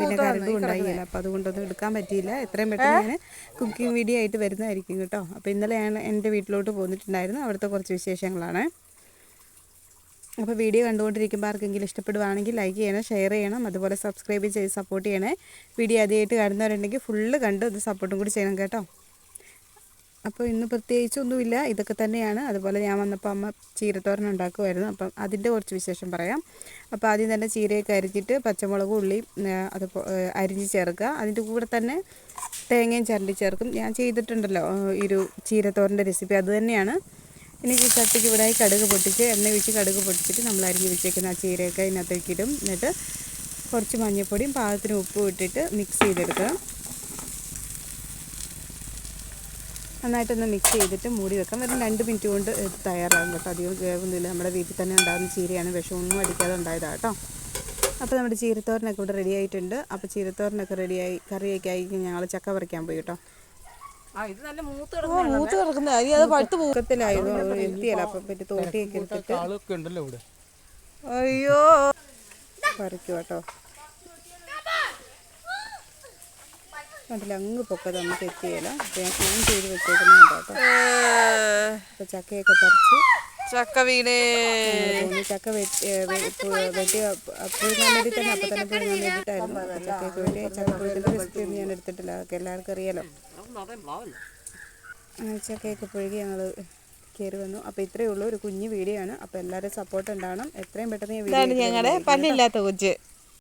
പിന്നെ കരണ്ടും ഉണ്ടായില്ല. അപ്പം അതുകൊണ്ടൊന്നും എടുക്കാൻ പറ്റിയില്ല. എത്രയും പെട്ടെന്ന് ഞാൻ കുക്കിംഗ് വീഡിയോ ആയിട്ട് വരുന്നതായിരിക്കും കേട്ടോ. അപ്പോൾ ഇന്നലെ ഞാൻ എന്റെ വീട്ടിലോട്ട് പോന്നിട്ടുണ്ടായിരുന്നു. അവിടുത്തെ കുറച്ച് വിശേഷങ്ങളാണ്. അപ്പോൾ വീഡിയോ കണ്ടുകൊണ്ടിരിക്കുമ്പോൾ ആർക്കെങ്കിലും ഇഷ്ടപ്പെടുവാണെങ്കിൽ ലൈക്ക് ചെയ്യണം ഷെയർ ചെയ്യണം അതുപോലെ സബ്സ്ക്രൈബ് ചെയ്ത് സപ്പോർട്ട് ചെയ്യണേ. വീഡിയോ ആദ്യമായിട്ട് കാണുന്നവരുണ്ടെങ്കിൽ ഫുള്ള് കണ്ട് ഒന്ന് സപ്പോർട്ടും കൂടി ചെയ്യണം കേട്ടോ. അപ്പോൾ ഇന്ന് പ്രത്യേകിച്ചൊന്നുമില്ല. ഇതൊക്കെ തന്നെയാണ്. അതുപോലെ ഞാൻ വന്നപ്പോൾ അമ്മ ചീരത്തോരൻ ഉണ്ടാക്കുമായിരുന്നു അപ്പം അതിന്റെ കുറച്ച് വിശേഷം പറയാം. അപ്പോൾ ആദ്യം തന്നെ ചീരയൊക്കെ അരിഞ്ഞിട്ട് പച്ചമുളകും ഉള്ളിയും അത് അരിഞ്ഞ് ചേർക്കുക. അതിന്റെ കൂടെ തന്നെ തേങ്ങയും ചരണ്ടി ചേർക്കും. ഞാൻ ചെയ്തിട്ടുണ്ടല്ലോ ഒരു ചീരത്തോരന്റെ റെസിപ്പി. അത് തന്നെയാണ്. ഈ ചട്ടിക്ക് ഇവിടെ കടുക് പൊട്ടിച്ച് എണ്ണ ഒഴിച്ച് കടുക് പൊട്ടിച്ചിട്ട് നമ്മൾ അരിഞ്ഞ് വെച്ചേക്കുന്ന ആ ചീരയൊക്കെ അതിനകത്തേക്കിടും എന്നിട്ട് കുറച്ച് മഞ്ഞൾപ്പൊടിയും പാകത്തിന് ഉപ്പും ഇട്ടിട്ട് മിക്സ് ചെയ്തെടുക്കുക. നന്നായിട്ടൊന്ന് മിക്സ് ചെയ്തിട്ട് മൂടി വെക്കാം. വെറും രണ്ട് മിനിറ്റ് കൊണ്ട് ഇത് തയ്യാറാകും കേട്ടോ. അധികം വേവൊന്നുമില്ല. നമ്മുടെ വീട്ടിൽ തന്നെ ഉണ്ടാകുന്ന ചീരയാണ്. വിഷമൊന്നും അടിക്കാതെ ഉണ്ടായതാണ് കേട്ടോ. അപ്പോൾ നമ്മുടെ ചീരത്തോരനൊക്കെ ഇവിടെ റെഡി ആയിട്ടുണ്ട്. അപ്പോൾ ചീരത്തോരനൊക്കെ റെഡിയായി കറിയൊക്കെ ആയി ഞങ്ങൾ ചക്ക പറിക്കാൻ പോയി കേട്ടോ. ആ ഇത് നല്ല മൂത്ത് മൂത്ത് കിടക്കുന്ന. അരി അത് പഴുത്ത് പോകും തൂക്കത്തിലായിരുന്നു എത്തിയല്ല അപ്പം പറ്റി തോട്ടിയൊക്കെ എടുത്തിട്ട് ഉണ്ടല്ലോ ഇവിടെ. അയ്യോ. പറിക്കും കേട്ടോ. കണ്ടില്ല അങ്ങ് പൊക്കത് നമുക്ക് എത്തിയല്ല. ഞാൻ ക്ലീൻ ചെയ്ത് വെച്ചേക്കുന്നുണ്ടോ അപ്പോൾ ചക്കയൊക്കെ പറിച്ച് ചക്ക വീണേ. ചക്ക വെട്ടി വെട്ടി പുഴുങ്ങാൻ തന്നെ അപ്പം തന്നെ പുഴുങ്ങാൻ വേണ്ടിയിട്ടായിരുന്നു ചക്കയൊക്കെ വെട്ടി റെസിപ്പി ഒന്നും ഞാൻ എടുത്തിട്ടില്ല. അതൊക്കെ എല്ലാവർക്കും അറിയാലോ. ചക്കയൊക്കെ പുഴുകി ഞങ്ങൾ കയറി വന്നു. അപ്പോൾ ഇത്രയേ ഉള്ളൂ. ഒരു കുഞ്ഞു വീഡിയോ ആണ്. അപ്പോൾ എല്ലാവരും സപ്പോർട്ട് ഉണ്ടാവണം. എത്രയും പെട്ടെന്ന് ഞങ്ങളുടെ പല്ലില്ലാത്ത കൊച്ച്.